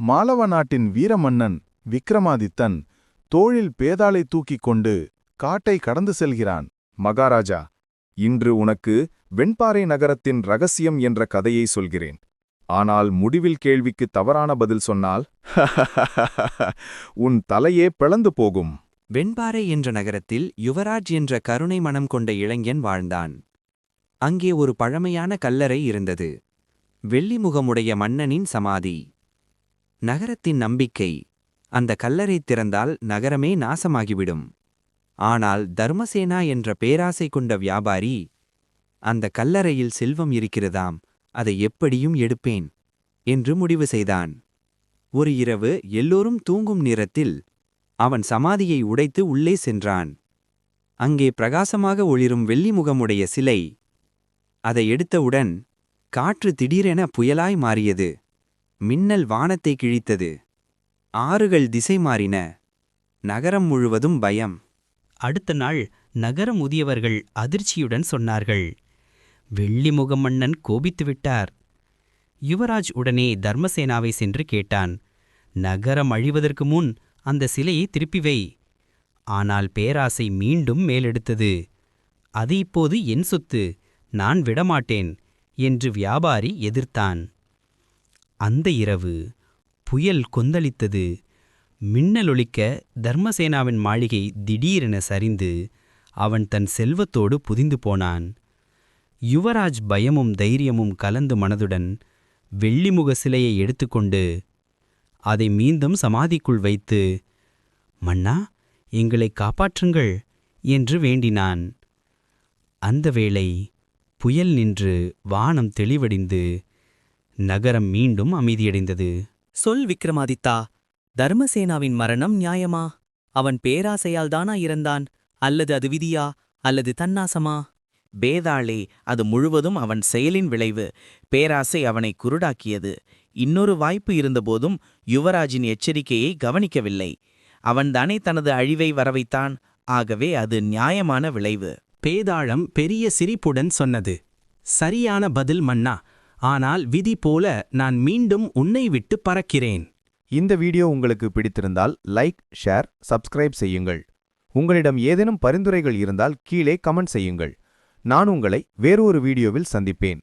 மாலவ நாட்டின் வீரமன்னன் விக்ரமாதித்தன் தோளில் பேதாளை தூக்கிக் கொண்டு காட்டை கடந்து செல்கிறான். மகாராஜா இன்று உனக்கு வெண்பாறை நகரத்தின் ரகசியம் என்ற கதையை சொல்கிறேன். ஆனால் முடிவில் கேள்விக்கு தவறான பதில் சொன்னால் உன் தலையே பிளந்து போகும். வெண்பாறை என்ற நகரத்தில் யுவராஜ் என்ற கருணை மனம் கொண்ட இளைஞன் வாழ்ந்தான். அங்கே ஒரு பழமையான கல்லறை இருந்தது. வெள்ளிமுகமுடைய மன்னனின் சமாதி. நகரத்தின் நம்பிக்கை. அந்த கல்லறை திறந்தால் நகரமே நாசமாகிவிடும். ஆனால் தர்மசேனா என்ற பேராசை கொண்ட வியாபாரி அந்த கல்லறையில் செல்வம் இருக்கிறதாம் அதை எப்படியும் எடுப்பேன் என்று முடிவு செய்தான். ஒரு இரவு எல்லோரும் தூங்கும் நேரத்தில் அவன் சமாதியை உடைத்து உள்ளே சென்றான். அங்கே பிரகாசமாக ஒளிரும் வெள்ளிமுகமுடைய சிலை அதை எடுத்தவுடன் காற்று திடீரென புயலாய் மாறியது. மின்னல் வானத்தை கிழித்தது. ஆறுகள் திசை மாறின. நகரம் முழுவதும் பயம். அடுத்த நாள் நகர முதியவர்கள் அதிர்ச்சியுடன் சொன்னார்கள். வெள்ளிமுக மன்னன் கோபித்துவிட்டார் யுவராஜ் உடனே தர்மசேனாவை சென்று கேட்டான். நகரம் அழிவதற்கு முன் அந்த சிலையை திருப்பி வை. ஆனால் பேராசை மீண்டும் மேலெடுத்தது. அது இப்போது என் சொத்து. நான் விடமாட்டேன் என்று வியாபாரி எதிர்த்தான். அந்த இரவு புயல் கொந்தளித்தது. மின்னலொழிக்க தர்மசேனாவின் மாளிகை திடீரென சரிந்து அவன் தன் செல்வத்தோடு புதிந்து போனான். யுவராஜ் பயமும் தைரியமும் கலந்து மனதுடன் வெள்ளிமுக சிலையை எடுத்துக்கொண்டு அதை மீண்டும் சமாதிக்குள் வைத்து மன்னா எங்களை காப்பாற்றுங்கள் என்று வேண்டினான். அந்த வேளை புயல் நின்று வானம் தெளிவடைந்து நகரம் மீண்டும் அமைதியடைந்தது. சொல் விக்ரமாதித்தா தர்மசேனாவின் மரணம் நியாயமா? அவன் பேராசையால் தானா இறந்தான்? அல்லது அது விதியா? அல்லது தன்னாசமா? பேதாளே அது முழுவதும் அவன் செயலின் விளைவு. பேராசை அவனை குருடாக்கியது. இன்னொரு வாய்ப்பு இருந்தபோதும் யுவராஜின் எச்சரிக்கையை கவனிக்கவில்லை. அவன்தானே தனது அழிவை வரவைத்தான். ஆகவே அது நியாயமான விளைவு. பேதாளம் பெரிய சிரிப்புடன் சொன்னது. சரியான பதில் மன்னா ஆனால் விதி போல நான் மீண்டும் உன்னை விட்டு பறக்கிறேன். இந்த வீடியோ உங்களுக்கு பிடித்திருந்தால் லைக் ஷேர் சப்ஸ்கிரைப் செய்யுங்கள். உங்களிடம் ஏதேனும் பரிந்துரைகள் இருந்தால் கீழே கமெண்ட் செய்யுங்கள். நான் உங்களை வேறொரு வீடியோவில் சந்திப்பேன்.